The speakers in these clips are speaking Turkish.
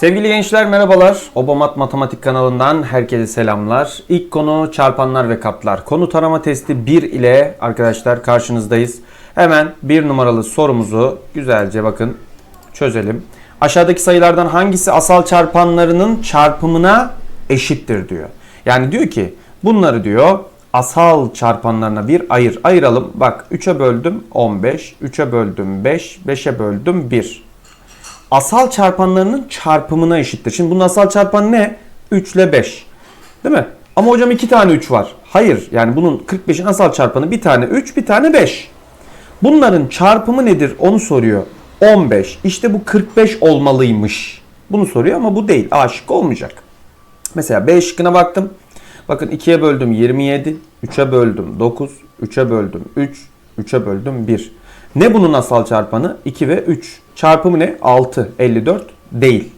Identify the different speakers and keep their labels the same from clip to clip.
Speaker 1: Sevgili gençler merhabalar. Obamat Matematik kanalından herkese selamlar. İlk konu çarpanlar ve katlar. Konu tarama testi 1 ile arkadaşlar karşınızdayız. Hemen bir numaralı sorumuzu güzelce bakın çözelim. Aşağıdaki sayılardan hangisi asal çarpanlarının çarpımına eşittir diyor. Yani diyor ki bunları diyor asal çarpanlarına bir ayır. Ayıralım. Bak 3'e böldüm 15, 3'e böldüm 5, 5'e böldüm 1 asal çarpanlarının çarpımına eşittir. Şimdi bunun asal çarpanı ne? 3 ile 5. Değil mi? Ama hocam 2 tane 3 var. Hayır. Yani bunun 45'in asal çarpanı bir tane 3, bir tane 5. Bunların çarpımı nedir? Onu soruyor. 15. İşte bu 45 olmalıymış. Bunu soruyor ama bu değil. A şıkkı olmayacak. Mesela B şıkkına baktım. Bakın 2'ye böldüm 27, 3'e böldüm 9, 3'e böldüm 3, 3'e böldüm 1. Ne bunun asal çarpanı? 2 ve 3. Çarpımı ne? 6, 54 değil.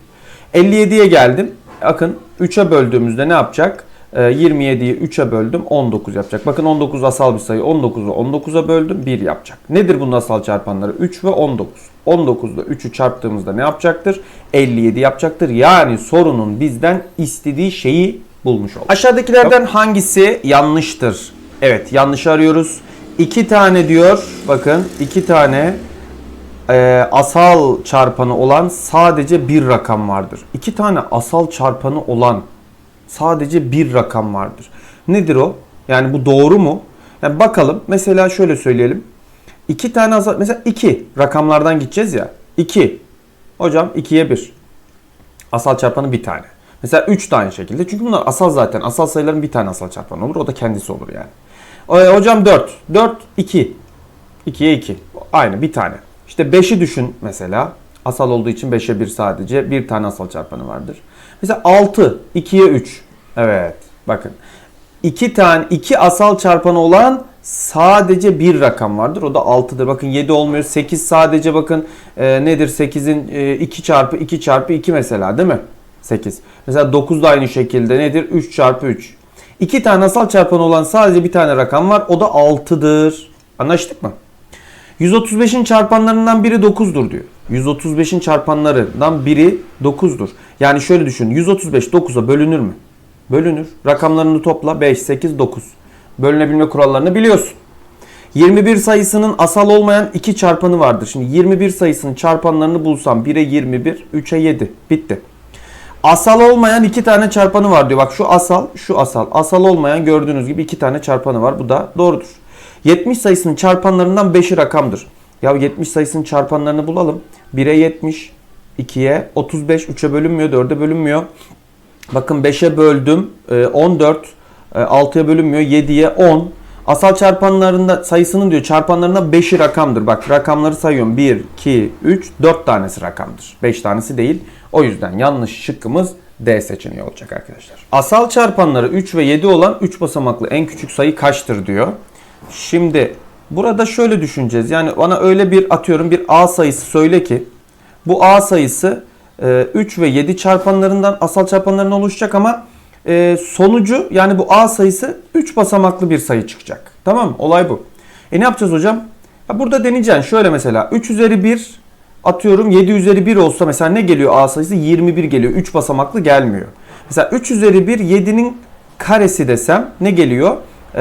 Speaker 1: 57'ye geldim. Bakın 3'e böldüğümüzde ne yapacak? Ee, 27'yi 3'e böldüm 19 yapacak. Bakın 19 asal bir sayı. 19'u 19'a böldüm 1 yapacak. Nedir bunun asal çarpanları? 3 ve 19. 19'da 3'ü çarptığımızda ne yapacaktır? 57 yapacaktır. Yani sorunun bizden istediği şeyi bulmuş olduk. Aşağıdakilerden hangisi yanlıştır? Evet yanlış arıyoruz. 2 tane diyor. Bakın 2 tane e, asal çarpanı olan sadece bir rakam vardır. İki tane asal çarpanı olan sadece bir rakam vardır. Nedir o? Yani bu doğru mu? Yani bakalım. Mesela şöyle söyleyelim. İki tane asal mesela 2 rakamlardan gideceğiz ya. 2. Hocam 2'ye 1. Asal çarpanı bir tane. Mesela 3 tane şekilde. Çünkü bunlar asal zaten. Asal sayıların bir tane asal çarpanı olur. O da kendisi olur yani. E, hocam 4. 4 2. 2'ye 2. Aynı bir tane. İşte 5'i düşün mesela. Asal olduğu için 5'e 1 sadece. Bir tane asal çarpanı vardır. Mesela 6, 2'ye 3. Evet bakın. 2 tane 2 asal çarpanı olan sadece bir rakam vardır. O da 6'dır. Bakın 7 olmuyor. 8 sadece bakın e, nedir? 8'in e, 2 çarpı 2 çarpı 2 mesela değil mi? 8. Mesela 9 da aynı şekilde nedir? 3 çarpı 3. 2 tane asal çarpanı olan sadece bir tane rakam var. O da 6'dır. Anlaştık mı? 135'in çarpanlarından biri 9'dur diyor. 135'in çarpanlarından biri 9'dur. Yani şöyle düşün. 135 9'a bölünür mü? Bölünür. Rakamlarını topla. 5, 8, 9. Bölünebilme kurallarını biliyorsun. 21 sayısının asal olmayan iki çarpanı vardır. Şimdi 21 sayısının çarpanlarını bulsam 1'e 21, 3'e 7. Bitti. Asal olmayan iki tane çarpanı var diyor. Bak şu asal, şu asal. Asal olmayan gördüğünüz gibi iki tane çarpanı var. Bu da doğrudur. 70 sayısının çarpanlarından 5'i rakamdır. Ya 70 sayısının çarpanlarını bulalım. 1'e 70, 2'ye 35, 3'e bölünmüyor, 4'e bölünmüyor. Bakın 5'e böldüm, 14, 6'ya bölünmüyor, 7'ye 10. Asal çarpanlarında sayısının diyor çarpanlarından 5'i rakamdır. Bak rakamları sayıyorum. 1, 2, 3, 4 tanesi rakamdır. 5 tanesi değil. O yüzden yanlış şıkkımız D seçeneği olacak arkadaşlar. Asal çarpanları 3 ve 7 olan 3 basamaklı en küçük sayı kaçtır diyor. Şimdi burada şöyle düşüneceğiz. Yani bana öyle bir atıyorum bir A sayısı söyle ki bu A sayısı 3 ve 7 çarpanlarından asal çarpanlarından oluşacak ama e, sonucu yani bu A sayısı 3 basamaklı bir sayı çıkacak. Tamam mı? Olay bu. E ne yapacağız hocam? Ya burada deneyeceksin. Şöyle mesela 3 üzeri 1 atıyorum 7 üzeri 1 olsa mesela ne geliyor A sayısı? 21 geliyor. 3 basamaklı gelmiyor. Mesela 3 üzeri 1 7'nin karesi desem ne geliyor?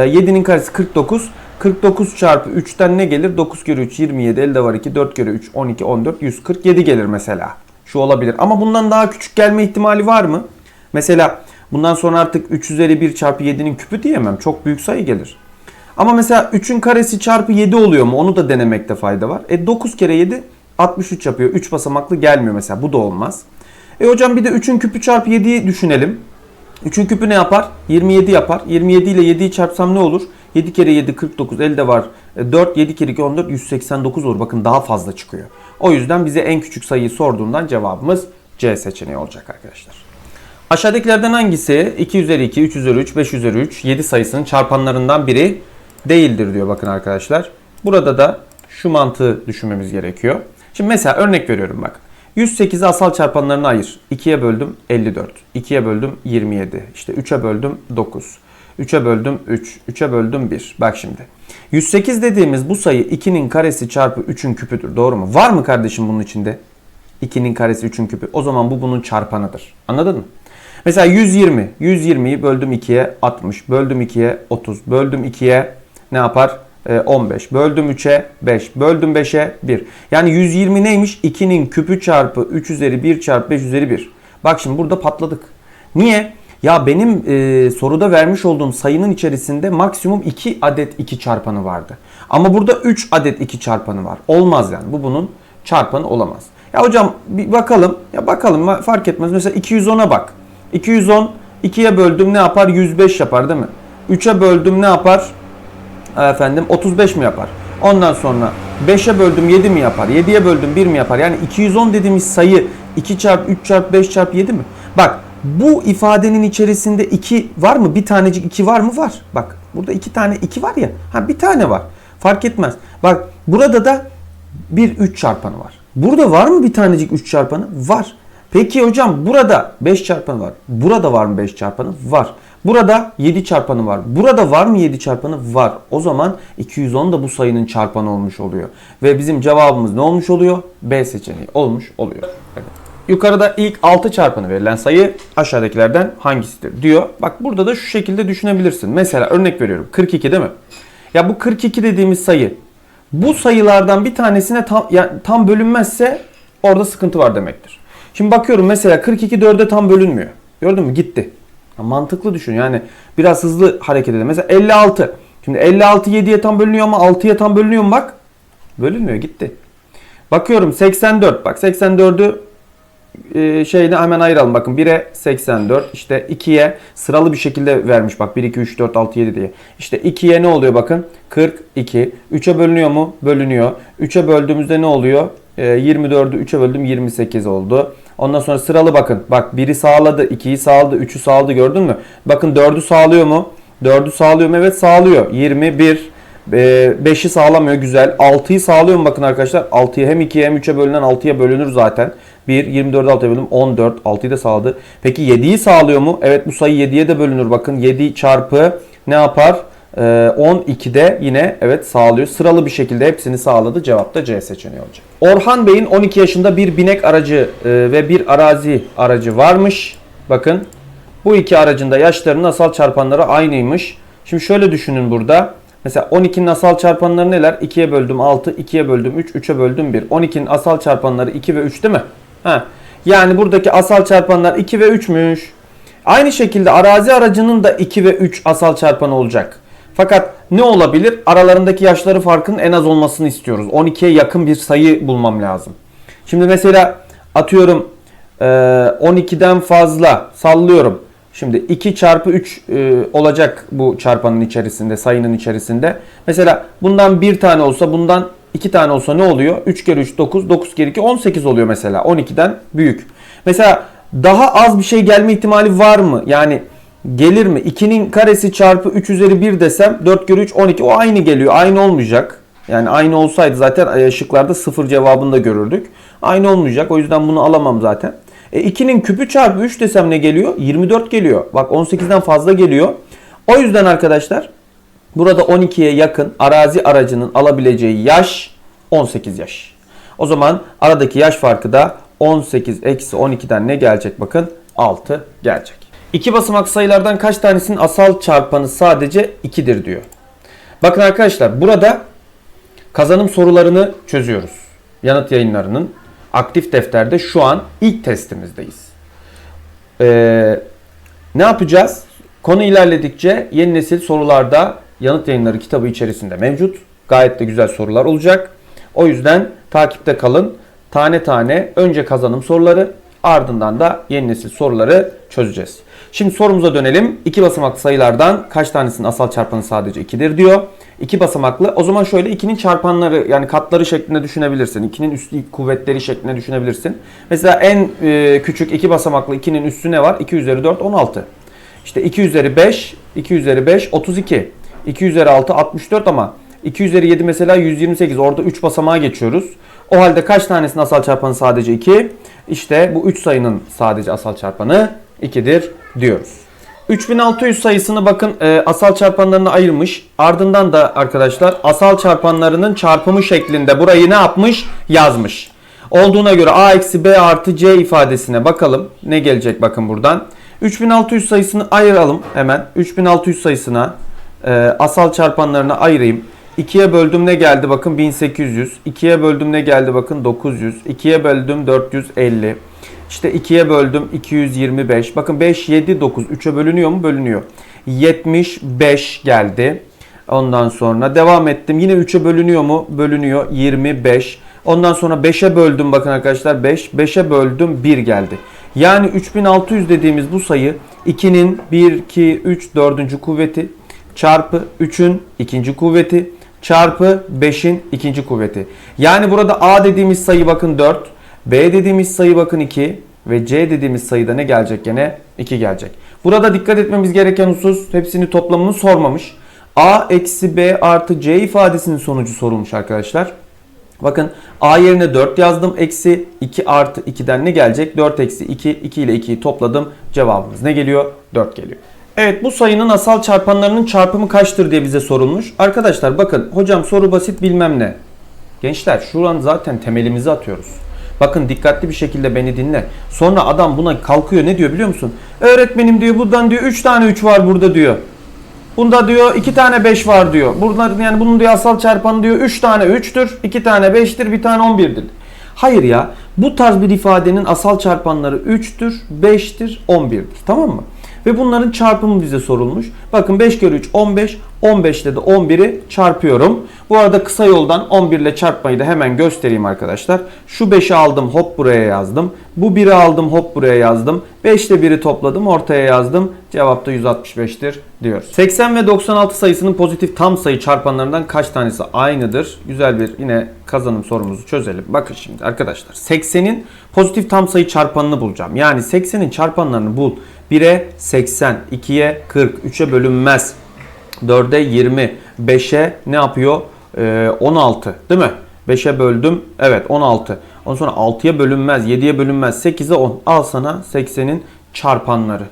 Speaker 1: 7'nin karesi 49. 49 çarpı 3'ten ne gelir? 9 kere 3 27 elde var 2 4 kere 3 12 14 147 gelir mesela. Şu olabilir. Ama bundan daha küçük gelme ihtimali var mı? Mesela bundan sonra artık 3 üzeri 1 çarpı 7'nin küpü diyemem. Çok büyük sayı gelir. Ama mesela 3'ün karesi çarpı 7 oluyor mu? Onu da denemekte fayda var. E 9 kere 7 63 yapıyor. 3 basamaklı gelmiyor mesela. Bu da olmaz. E hocam bir de 3'ün küpü çarpı 7'yi düşünelim. 3'ün küpü ne yapar? 27 yapar. 27 ile 7'yi çarpsam ne olur? 7 kere 7 49 elde var. 4 7 kere 2 14 189 olur. Bakın daha fazla çıkıyor. O yüzden bize en küçük sayıyı sorduğundan cevabımız C seçeneği olacak arkadaşlar. Aşağıdakilerden hangisi 2 üzeri 2, 3 üzeri 3, 5 üzeri 3, 7 sayısının çarpanlarından biri değildir diyor bakın arkadaşlar. Burada da şu mantığı düşünmemiz gerekiyor. Şimdi mesela örnek veriyorum bak. 108'i asal çarpanlarına ayır. 2'ye böldüm 54. 2'ye böldüm 27. İşte 3'e böldüm 9. 3'e böldüm 3. 3'e böldüm 1. Bak şimdi. 108 dediğimiz bu sayı 2'nin karesi çarpı 3'ün küpüdür. Doğru mu? Var mı kardeşim bunun içinde? 2'nin karesi 3'ün küpü. O zaman bu bunun çarpanıdır. Anladın mı? Mesela 120. 120'yi böldüm 2'ye 60. Böldüm 2'ye 30. Böldüm 2'ye ne yapar? Ee, 15. Böldüm 3'e 5. Böldüm 5'e 1. Yani 120 neymiş? 2'nin küpü çarpı 3 üzeri 1 çarpı 5 üzeri 1. Bak şimdi burada patladık. Niye? Ya benim e, soruda vermiş olduğum sayının içerisinde maksimum 2 adet 2 çarpanı vardı. Ama burada 3 adet 2 çarpanı var. Olmaz yani. Bu bunun çarpanı olamaz. Ya hocam bir bakalım. Ya bakalım fark etmez. Mesela 210'a bak. 210 2'ye böldüm ne yapar? 105 yapar değil mi? 3'e böldüm ne yapar? Efendim 35 mi yapar? Ondan sonra 5'e böldüm 7 mi yapar? 7'ye böldüm 1 mi yapar? Yani 210 dediğimiz sayı 2 çarpı 3 çarpı 5 çarpı 7 mi? Bak bu ifadenin içerisinde 2 var mı? Bir tanecik 2 var mı? Var. Bak burada 2 tane 2 var ya. Ha bir tane var. Fark etmez. Bak burada da bir 3 çarpanı var. Burada var mı bir tanecik 3 çarpanı? Var. Peki hocam burada 5 çarpanı var. Burada var mı 5 çarpanı? Var. Burada 7 çarpanı var. Burada var mı 7 çarpanı? Var. O zaman 210 da bu sayının çarpanı olmuş oluyor. Ve bizim cevabımız ne olmuş oluyor? B seçeneği olmuş oluyor. Evet. Yukarıda ilk 6 çarpanı verilen sayı aşağıdakilerden hangisidir diyor. Bak burada da şu şekilde düşünebilirsin. Mesela örnek veriyorum 42 değil mi? Ya bu 42 dediğimiz sayı bu sayılardan bir tanesine tam, yani tam bölünmezse orada sıkıntı var demektir. Şimdi bakıyorum mesela 42 4'e tam bölünmüyor. Gördün mü? Gitti. Ya mantıklı düşün yani biraz hızlı hareket edelim. Mesela 56. Şimdi 56 7'ye tam bölünüyor ama 6'ya tam bölünüyor mu bak? Bölünmüyor gitti. Bakıyorum 84 bak 84'ü e, şeyini hemen ayıralım. Bakın 1'e 84 işte 2'ye sıralı bir şekilde vermiş bak 1 2 3 4 6 7 diye. İşte 2'ye ne oluyor bakın 42. 3'e bölünüyor mu? Bölünüyor. 3'e böldüğümüzde ne oluyor? E, 24'ü 3'e böldüm 28 oldu. Ondan sonra sıralı bakın. Bak 1'i sağladı, 2'yi sağladı, 3'ü sağladı gördün mü? Bakın 4'ü sağlıyor mu? 4'ü sağlıyor mu? Evet sağlıyor. 21 5'i sağlamıyor güzel. 6'yı sağlıyor mu bakın arkadaşlar? 6'yı hem 2'ye hem 3'e bölünen 6'ya bölünür zaten. 1, 24'ü 6'ya bölüm 14. 6'yı da sağladı. Peki 7'yi sağlıyor mu? Evet bu sayı 7'ye de bölünür. Bakın 7 çarpı ne yapar? Ee, 12'de yine evet sağlıyor. Sıralı bir şekilde hepsini sağladı. Cevap da C seçeneği olacak. Orhan Bey'in 12 yaşında bir binek aracı e, ve bir arazi aracı varmış. Bakın bu iki aracın da yaşlarının asal çarpanları aynıymış. Şimdi şöyle düşünün burada. Mesela 12'nin asal çarpanları neler? 2'ye böldüm 6, 2'ye böldüm 3, 3'e böldüm 1. 12'nin asal çarpanları 2 ve 3 değil mi? Ha. Yani buradaki asal çarpanlar 2 ve 3'müş. Aynı şekilde arazi aracının da 2 ve 3 asal çarpanı olacak. Fakat ne olabilir? Aralarındaki yaşları farkın en az olmasını istiyoruz. 12'ye yakın bir sayı bulmam lazım. Şimdi mesela atıyorum 12'den fazla sallıyorum. Şimdi 2 çarpı 3 e, olacak bu çarpanın içerisinde, sayının içerisinde. Mesela bundan bir tane olsa, bundan iki tane olsa ne oluyor? 3 kere 3 9, 9 kere 2 18 oluyor mesela. 12'den büyük. Mesela daha az bir şey gelme ihtimali var mı? Yani gelir mi? 2'nin karesi çarpı 3 üzeri 1 desem 4 kere 3 12. O aynı geliyor. Aynı olmayacak. Yani aynı olsaydı zaten şıklarda sıfır cevabını da görürdük. Aynı olmayacak. O yüzden bunu alamam zaten. E 2'nin küpü çarpı 3 desem ne geliyor? 24 geliyor. Bak 18'den fazla geliyor. O yüzden arkadaşlar burada 12'ye yakın arazi aracının alabileceği yaş 18 yaş. O zaman aradaki yaş farkı da 18 eksi 12'den ne gelecek bakın? 6 gelecek. İki basamak sayılardan kaç tanesinin asal çarpanı sadece 2'dir diyor. Bakın arkadaşlar burada kazanım sorularını çözüyoruz. Yanıt yayınlarının aktif defterde şu an ilk testimizdeyiz. Ee, ne yapacağız? Konu ilerledikçe yeni nesil sorularda yanıt yayınları kitabı içerisinde mevcut. Gayet de güzel sorular olacak. O yüzden takipte kalın. Tane tane önce kazanım soruları ardından da yeni nesil soruları çözeceğiz. Şimdi sorumuza dönelim. İki basamaklı sayılardan kaç tanesinin asal çarpanı sadece 2'dir diyor. İki basamaklı. O zaman şöyle 2'nin çarpanları yani katları şeklinde düşünebilirsin. 2'nin üstü kuvvetleri şeklinde düşünebilirsin. Mesela en e, küçük iki basamaklı 2'nin üstü ne var? 2 üzeri 4 16. İşte 2 üzeri 5, 2 üzeri 5 32. 2 üzeri 6 64 ama 2 üzeri 7 mesela 128. Orada 3 basamağa geçiyoruz. O halde kaç tanesinin asal çarpanı sadece 2? İşte bu 3 sayının sadece asal çarpanı 2'dir diyoruz. 3600 sayısını bakın e, asal çarpanlarını ayırmış. Ardından da arkadaşlar asal çarpanlarının çarpımı şeklinde burayı ne yapmış? Yazmış. Olduğuna göre a eksi b artı c ifadesine bakalım. Ne gelecek bakın buradan. 3600 sayısını ayıralım hemen. 3600 sayısına e, asal çarpanlarına ayırayım. 2'ye böldüm ne geldi bakın 1800. 2'ye böldüm ne geldi bakın 900. 2'ye böldüm 450. İşte 2'ye böldüm 225. Bakın 5, 7, 9. 3'e bölünüyor mu? Bölünüyor. 75 geldi. Ondan sonra devam ettim. Yine 3'e bölünüyor mu? Bölünüyor. 25. Ondan sonra 5'e böldüm bakın arkadaşlar 5. 5'e böldüm 1 geldi. Yani 3600 dediğimiz bu sayı 2'nin 1, 2, 3, 4. kuvveti çarpı 3'ün ikinci kuvveti çarpı 5'in ikinci kuvveti. Yani burada A dediğimiz sayı bakın 4, B dediğimiz sayı bakın 2 ve C dediğimiz sayıda ne gelecek gene? 2 gelecek. Burada dikkat etmemiz gereken husus hepsini toplamını sormamış. A eksi B artı C ifadesinin sonucu sorulmuş arkadaşlar. Bakın A yerine 4 yazdım. Eksi 2 artı 2'den ne gelecek? 4 eksi 2. 2 ile 2'yi topladım. Cevabımız ne geliyor? 4 geliyor. Evet bu sayının asal çarpanlarının çarpımı kaçtır diye bize sorulmuş. Arkadaşlar bakın hocam soru basit bilmem ne. Gençler şu zaten temelimizi atıyoruz. Bakın dikkatli bir şekilde beni dinle. Sonra adam buna kalkıyor ne diyor biliyor musun? Öğretmenim diyor buradan diyor 3 tane 3 var burada diyor. Bunda diyor 2 tane 5 var diyor. Bunlar yani bunun diyor asal çarpanı diyor 3 tane 3'tür, 2 tane 5'tir, bir tane 11'dir. Hayır ya bu tarz bir ifadenin asal çarpanları 3'tür, 5'tir, 11'dir. Tamam mı? Ve bunların çarpımı bize sorulmuş. Bakın 5 kere 3 15. 15 ile de 11'i çarpıyorum. Bu arada kısa yoldan 11 ile çarpmayı da hemen göstereyim arkadaşlar. Şu 5'i aldım hop buraya yazdım. Bu 1'i aldım hop buraya yazdım. 5 ile 1'i topladım ortaya yazdım. Cevap da 165'tir diyoruz. 80 ve 96 sayısının pozitif tam sayı çarpanlarından kaç tanesi aynıdır? Güzel bir yine kazanım sorumuzu çözelim. Bakın şimdi arkadaşlar 80'in pozitif tam sayı çarpanını bulacağım. Yani 80'in çarpanlarını bul. 1'e 80, 2'ye 40, 3'e bölünmez. 4'e 20, 5'e ne yapıyor? Ee, 16 değil mi? 5'e böldüm. Evet 16. Ondan sonra 6'ya bölünmez, 7'ye bölünmez, 8'e 10. Al sana 80'in çarpanları.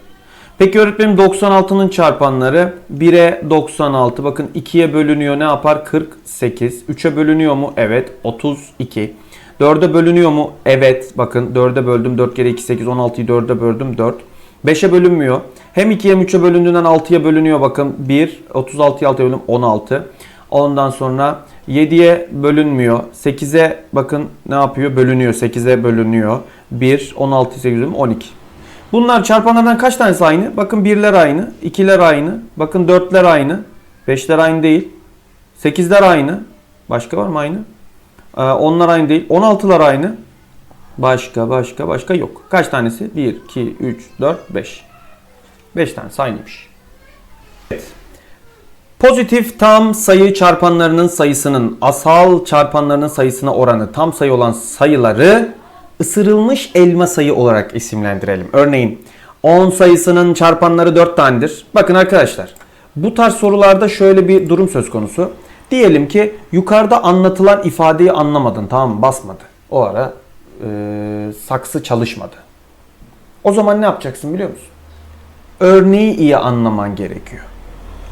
Speaker 1: Peki öğretmenim 96'nın çarpanları 1'e 96. Bakın 2'ye bölünüyor ne yapar? 48. 3'e bölünüyor mu? Evet 32. 4'e bölünüyor mu? Evet. Bakın 4'e böldüm. 4 kere 2 8 16'yı 4'e böldüm 4. 5'e bölünmüyor. Hem 2'ye hem 3'e bölündüğünden 6'ya bölünüyor bakın. 1, 36'ya 6'ya bölüm 16. Ondan sonra 7'ye bölünmüyor. 8'e bakın ne yapıyor? Bölünüyor. 8'e bölünüyor. 1, 16, 8, 12. Bunlar çarpanlardan kaç tanesi aynı? Bakın 1'ler aynı. 2'ler aynı. Bakın 4'ler aynı. 5'ler aynı değil. 8'ler aynı. Başka var mı aynı? Ee, onlar aynı değil. 16'lar aynı. Başka başka başka yok. Kaç tanesi? 1, 2, 3, 4, 5. 5 tanesi aynıymış. Evet. Pozitif tam sayı çarpanlarının sayısının asal çarpanlarının sayısına oranı tam sayı olan sayıları ısırılmış elma sayı olarak isimlendirelim. Örneğin 10 sayısının çarpanları 4 tanedir. Bakın arkadaşlar bu tarz sorularda şöyle bir durum söz konusu. Diyelim ki yukarıda anlatılan ifadeyi anlamadın tamam mı? Basmadı. O ara e, saksı çalışmadı. O zaman ne yapacaksın biliyor musun? Örneği iyi anlaman gerekiyor.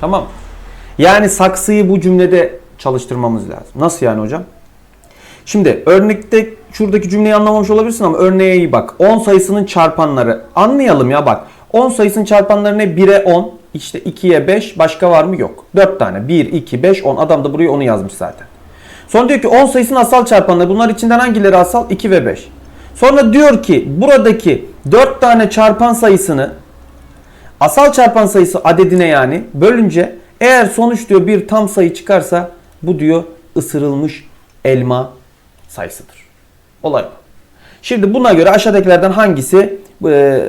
Speaker 1: Tamam? Yani saksıyı bu cümlede çalıştırmamız lazım. Nasıl yani hocam? Şimdi örnekte şuradaki cümleyi anlamamış olabilirsin ama örneğe iyi bak. 10 sayısının çarpanları. Anlayalım ya bak. 10 sayısının çarpanları ne? 1'e 10, işte 2'ye 5, başka var mı? Yok. 4 tane. 1, 2, 5, 10. Adam da buraya onu yazmış zaten. Sonra diyor ki 10 sayısının asal çarpanları. Bunlar içinden hangileri asal? 2 ve 5. Sonra diyor ki buradaki 4 tane çarpan sayısını asal çarpan sayısı adedine yani bölünce eğer sonuç diyor bir tam sayı çıkarsa bu diyor ısırılmış elma sayısıdır. Olay bu. Şimdi buna göre aşağıdakilerden hangisi e,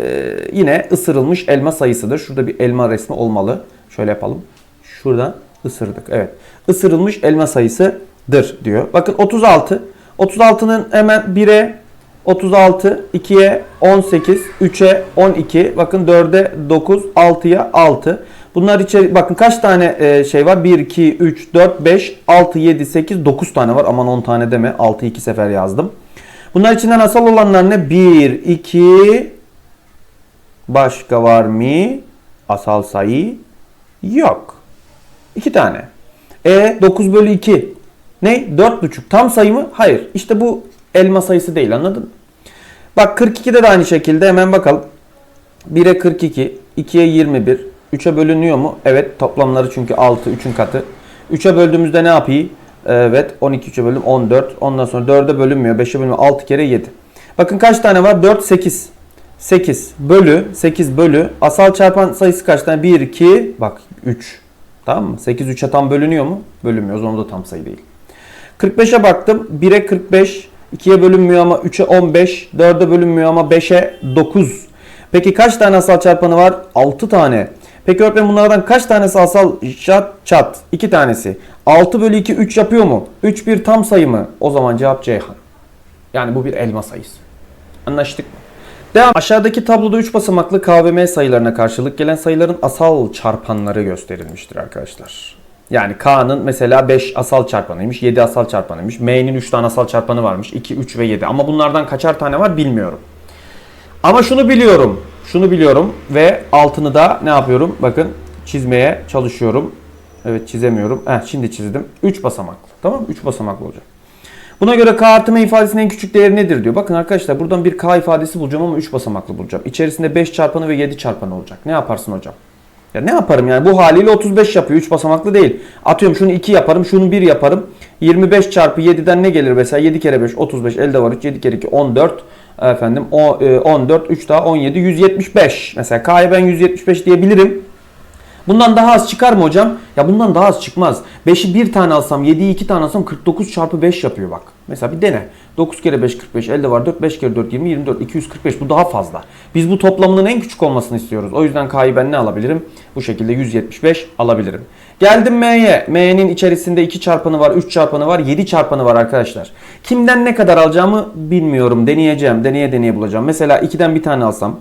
Speaker 1: yine ısırılmış elma sayısıdır? Şurada bir elma resmi olmalı. Şöyle yapalım. Şuradan ısırdık. Evet. Isırılmış elma sayısıdır diyor. Bakın 36. 36'nın hemen 1'e 36, 2'ye 18, 3'e 12, bakın 4'e 9, 6'ya 6. Bunlar içeri bakın kaç tane e, şey var? 1, 2, 3, 4, 5, 6, 7, 8, 9 tane var. Aman 10 tane deme. 6 2 sefer yazdım. Bunlar içinden asal olanlar ne? 1, 2, başka var mı? Asal sayı yok. 2 tane. E 9 bölü 2 ne? 4,5 tam sayı mı? Hayır. İşte bu elma sayısı değil anladın mı? Bak 42'de de aynı şekilde hemen bakalım. 1'e 42, 2'ye 21, 3'e bölünüyor mu? Evet toplamları çünkü 6, 3'ün katı. 3'e böldüğümüzde ne yapayım? Evet 12 3'e böldüm 14. Ondan sonra 4'e bölünmüyor. 5'e bölünmüyor. 6 kere 7. Bakın kaç tane var? 4, 8. 8 bölü 8 bölü asal çarpan sayısı kaç tane? 1, 2 bak 3. Tamam mı? 8 3'e tam bölünüyor mu? Bölünmüyor. O zaman da tam sayı değil. 45'e baktım. 1'e 45, 2'ye bölünmüyor ama 3'e 15, 4'e bölünmüyor ama 5'e 9. Peki kaç tane asal çarpanı var? 6 tane. Peki öğretmenim bunlardan kaç tanesi asal çat çat? 2 tanesi. 6 bölü 2 3 yapıyor mu? 3 bir tam sayı mı? O zaman cevap Ceyhan. Yani bu bir elma sayısı. Anlaştık mı? Devam. Aşağıdaki tabloda 3 basamaklı KVM sayılarına karşılık gelen sayıların asal çarpanları gösterilmiştir arkadaşlar. Yani K'nın mesela 5 asal çarpanıymış, 7 asal çarpanıymış. M'nin 3 tane asal çarpanı varmış. 2, 3 ve 7. Ama bunlardan kaçar tane var bilmiyorum. Ama şunu biliyorum. Şunu biliyorum ve altını da ne yapıyorum? Bakın çizmeye çalışıyorum. Evet çizemiyorum. Heh, şimdi çizdim. 3 basamaklı. Tamam mı? 3 basamaklı olacak. Buna göre K artı M ifadesinin en küçük değeri nedir diyor. Bakın arkadaşlar buradan bir K ifadesi bulacağım ama 3 basamaklı bulacağım. İçerisinde 5 çarpanı ve 7 çarpanı olacak. Ne yaparsın hocam? Ya ne yaparım yani bu haliyle 35 yapıyor. 3 basamaklı değil. Atıyorum şunu 2 yaparım, şunu 1 yaparım. 25 çarpı 7'den ne gelir mesela? 7 kere 5 35 elde var 3 7 kere 2 14 efendim o e, 14 3 daha 17 175. Mesela K'ya ben 175 diyebilirim. Bundan daha az çıkar mı hocam? Ya bundan daha az çıkmaz. 5'i bir tane alsam 7'yi 2 tane alsam 49 çarpı 5 yapıyor bak. Mesela bir dene. 9 kere 5 45 elde var 4 5 kere 4 20 24 245 bu daha fazla. Biz bu toplamının en küçük olmasını istiyoruz. O yüzden K'yı ben ne alabilirim? Bu şekilde 175 alabilirim. Geldim M'ye. M'nin içerisinde 2 çarpanı var, 3 çarpanı var, 7 çarpanı var arkadaşlar. Kimden ne kadar alacağımı bilmiyorum. Deneyeceğim. Deneye deneye bulacağım. Mesela 2'den bir tane alsam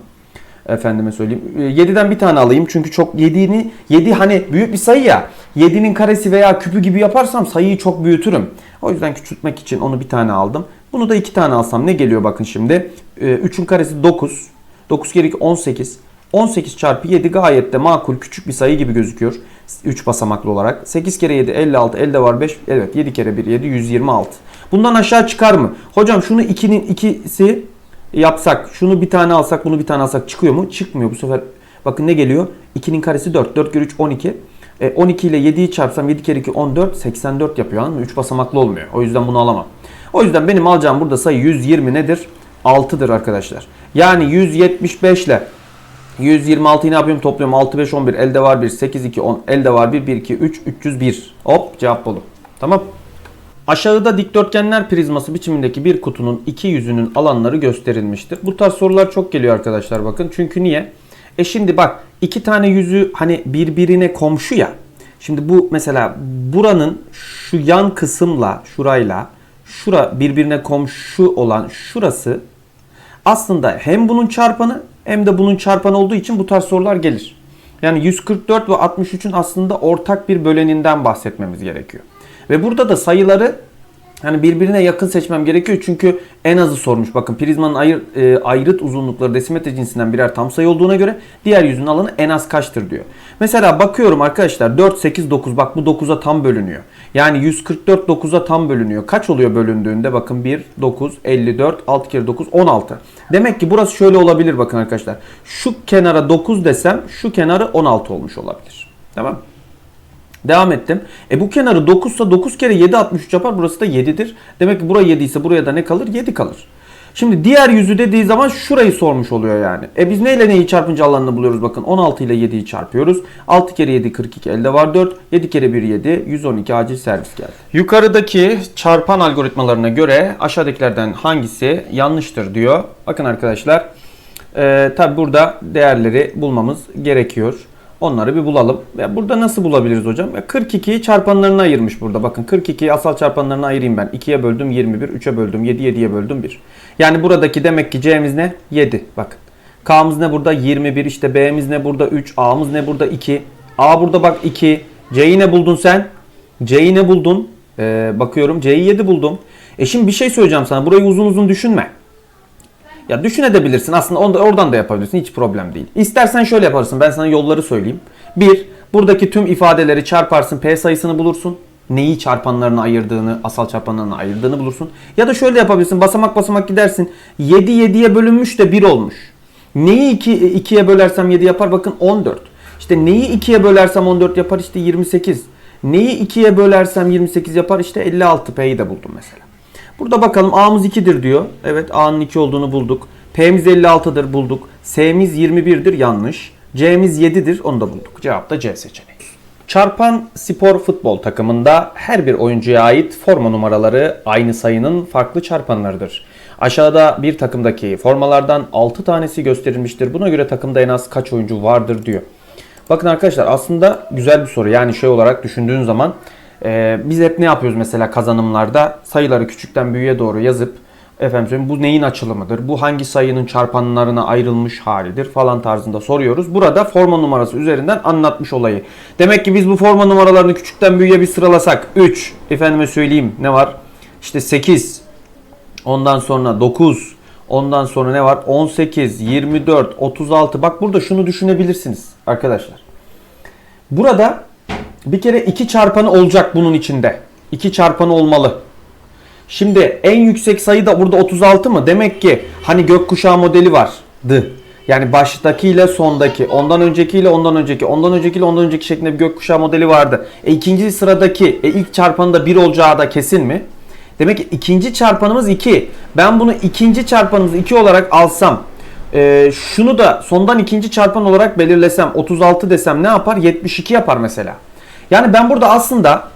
Speaker 1: efendime söyleyeyim. 7'den bir tane alayım çünkü çok 7'ni 7 hani büyük bir sayı ya. 7'nin karesi veya küpü gibi yaparsam sayıyı çok büyütürüm. O yüzden küçültmek için onu bir tane aldım. Bunu da iki tane alsam ne geliyor bakın şimdi. 3'ün karesi 9. 9 kere 2 18. 18 çarpı 7 gayet de makul küçük bir sayı gibi gözüküyor. 3 basamaklı olarak. 8 kere 7 56 elde var 5. Evet 7 kere 1 7 126. Bundan aşağı çıkar mı? Hocam şunu 2'nin ikisi yapsak, şunu bir tane alsak, bunu bir tane alsak çıkıyor mu? Çıkmıyor. Bu sefer bakın ne geliyor? 2'nin karesi 4. 4 kere 3 12. E, 12 ile 7'yi çarpsam 7 kere 2 14. 84 yapıyor. Anladın mı? 3 basamaklı olmuyor. O yüzden bunu alamam. O yüzden benim alacağım burada sayı 120 nedir? 6'dır arkadaşlar. Yani 175 ile 126'yı ne yapıyorum? Topluyorum. 6, 5, 11. Elde var 1. 8, 2, 10. Elde var 1, 1, 2, 3, 301. Hop cevap bolu. Tamam. Aşağıda dikdörtgenler prizması biçimindeki bir kutunun iki yüzünün alanları gösterilmiştir. Bu tarz sorular çok geliyor arkadaşlar bakın. Çünkü niye? E şimdi bak iki tane yüzü hani birbirine komşu ya. Şimdi bu mesela buranın şu yan kısımla şurayla şura birbirine komşu olan şurası aslında hem bunun çarpanı hem de bunun çarpanı olduğu için bu tarz sorular gelir. Yani 144 ve 63'ün aslında ortak bir böleninden bahsetmemiz gerekiyor. Ve burada da sayıları hani birbirine yakın seçmem gerekiyor çünkü en azı sormuş. Bakın prizmanın ayır, e, ayrıt uzunlukları desimetre cinsinden birer tam sayı olduğuna göre diğer yüzün alanı en az kaçtır diyor. Mesela bakıyorum arkadaşlar 4, 8, 9 bak bu 9'a tam bölünüyor. Yani 144 9'a tam bölünüyor. Kaç oluyor bölündüğünde? Bakın 1, 9, 54, 6 kere 9, 16. Demek ki burası şöyle olabilir bakın arkadaşlar. Şu kenara 9 desem şu kenarı 16 olmuş olabilir. Tamam Devam ettim. E bu kenarı 9 ise 9 kere 7 63 yapar. Burası da 7'dir. Demek ki buraya 7 ise buraya da ne kalır? 7 kalır. Şimdi diğer yüzü dediği zaman şurayı sormuş oluyor yani. E biz neyle neyi çarpınca alanını buluyoruz bakın. 16 ile 7'yi çarpıyoruz. 6 kere 7 42 elde var 4. 7 kere 1 7 112 acil servis geldi. Yukarıdaki çarpan algoritmalarına göre aşağıdakilerden hangisi yanlıştır diyor. Bakın arkadaşlar. E, tabi burada değerleri bulmamız gerekiyor. Onları bir bulalım. Ve burada nasıl bulabiliriz hocam? 42'yi çarpanlarına ayırmış burada. Bakın 42'yi asal çarpanlarına ayırayım ben. 2'ye böldüm 21, 3'e böldüm 7, 7'ye böldüm 1. Yani buradaki demek ki C'miz ne? 7. Bakın. K'mız ne burada? 21. İşte B'miz ne burada? 3. A'mız ne burada? 2. A burada bak 2. C'yi ne buldun sen? C'yi ne buldun? Ee, bakıyorum C'yi 7 buldum. E şimdi bir şey söyleyeceğim sana. Burayı uzun uzun düşünme. Ya düşünebilirsin aslında oradan da yapabilirsin hiç problem değil. İstersen şöyle yaparsın ben sana yolları söyleyeyim. Bir, buradaki tüm ifadeleri çarparsın p sayısını bulursun. Neyi çarpanlarına ayırdığını, asal çarpanlarına ayırdığını bulursun. Ya da şöyle yapabilirsin. Basamak basamak gidersin. 7 7'ye bölünmüş de 1 olmuş. Neyi 2 2'ye bölersem 7 yapar? Bakın 14. İşte neyi 2'ye bölersem 14 yapar? İşte 28. Neyi 2'ye bölersem 28 yapar? İşte 56. P'yi de buldum mesela. Burada bakalım A'mız 2'dir diyor. Evet A'nın 2 olduğunu bulduk. P'miz 56'dır bulduk. S'miz 21'dir yanlış. C'miz 7'dir onu da bulduk. Cevap da C seçeneği. Çarpan Spor Futbol takımında her bir oyuncuya ait forma numaraları aynı sayının farklı çarpanlarıdır. Aşağıda bir takımdaki formalardan 6 tanesi gösterilmiştir. Buna göre takımda en az kaç oyuncu vardır diyor. Bakın arkadaşlar aslında güzel bir soru. Yani şey olarak düşündüğün zaman e, biz hep ne yapıyoruz mesela kazanımlarda sayıları küçükten büyüğe doğru yazıp efendim söyleyeyim, bu neyin açılımıdır? Bu hangi sayının çarpanlarına ayrılmış halidir falan tarzında soruyoruz. Burada forma numarası üzerinden anlatmış olayı. Demek ki biz bu forma numaralarını küçükten büyüğe bir sıralasak 3 efendime söyleyeyim ne var? İşte 8 ondan sonra 9 ondan sonra ne var? 18, 24, 36 bak burada şunu düşünebilirsiniz arkadaşlar. Burada bir kere iki çarpanı olacak bunun içinde. İki çarpanı olmalı. Şimdi en yüksek sayı da burada 36 mı? Demek ki hani gökkuşağı modeli vardı. Yani baştakiyle sondaki, ondan öncekiyle ondan önceki, ondan öncekiyle ondan önceki şeklinde bir gökkuşağı modeli vardı. E ikinci sıradaki e, ilk çarpanı da 1 olacağı da kesin mi? Demek ki ikinci çarpanımız 2. Ben bunu ikinci çarpanımız 2 olarak alsam, e, şunu da sondan ikinci çarpan olarak belirlesem, 36 desem ne yapar? 72 yapar mesela. Yani ben burada aslında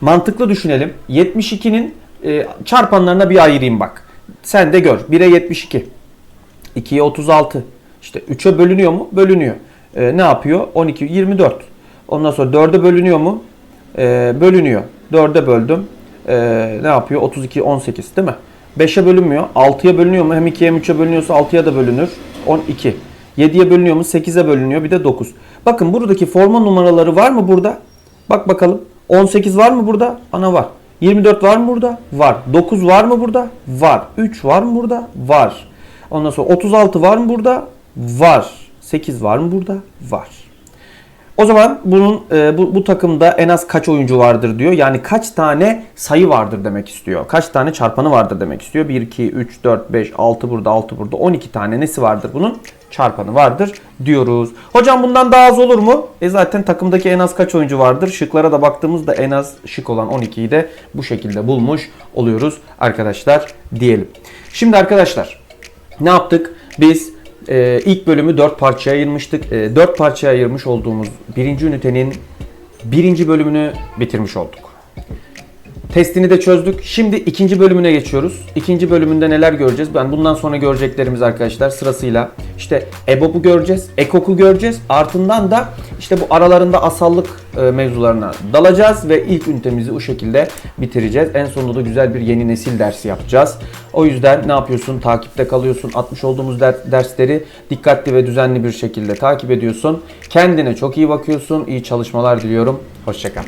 Speaker 1: mantıklı düşünelim. 72'nin e, çarpanlarına bir ayırayım bak. Sen de gör. 1'e 72. 2'ye 36. İşte 3'e bölünüyor mu? Bölünüyor. E, ne yapıyor? 12, 24. Ondan sonra 4'e bölünüyor mu? E, bölünüyor. 4'e böldüm. E, ne yapıyor? 32, 18 değil mi? 5'e bölünmüyor. 6'ya bölünüyor mu? Hem 2'ye hem 3'e bölünüyorsa 6'ya da bölünür. 12. 7'ye bölünüyor mu? 8'e bölünüyor. Bir de 9. Bakın buradaki forma numaraları var mı burada? Bak bakalım. 18 var mı burada? Ana var. 24 var mı burada? Var. 9 var mı burada? Var. 3 var mı burada? Var. Ondan sonra 36 var mı burada? Var. 8 var mı burada? Var. O zaman bunun e, bu, bu takımda en az kaç oyuncu vardır diyor. Yani kaç tane sayı vardır demek istiyor. Kaç tane çarpanı vardır demek istiyor. 1, 2, 3, 4, 5, 6 burada, 6 burada. 12 tane nesi vardır bunun? Çarpanı vardır diyoruz. Hocam bundan daha az olur mu? E zaten takımdaki en az kaç oyuncu vardır? Şıklara da baktığımızda en az şık olan 12'yi de bu şekilde bulmuş oluyoruz arkadaşlar diyelim. Şimdi arkadaşlar ne yaptık? Biz e, ilk bölümü 4 parçaya ayırmıştık. E, 4 parçaya ayırmış olduğumuz birinci ünitenin birinci bölümünü bitirmiş olduk. Testini de çözdük. Şimdi ikinci bölümüne geçiyoruz. İkinci bölümünde neler göreceğiz? Ben bundan sonra göreceklerimiz arkadaşlar sırasıyla işte EBOB'u göreceğiz, EKOK'u göreceğiz. Ardından da işte bu aralarında asallık e, mevzularına dalacağız ve ilk ünitemizi o şekilde bitireceğiz. En sonunda da güzel bir yeni nesil dersi yapacağız. O yüzden ne yapıyorsun? Takipte kalıyorsun. Atmış olduğumuz der- dersleri dikkatli ve düzenli bir şekilde takip ediyorsun. Kendine çok iyi bakıyorsun. İyi çalışmalar diliyorum. Hoşçakal.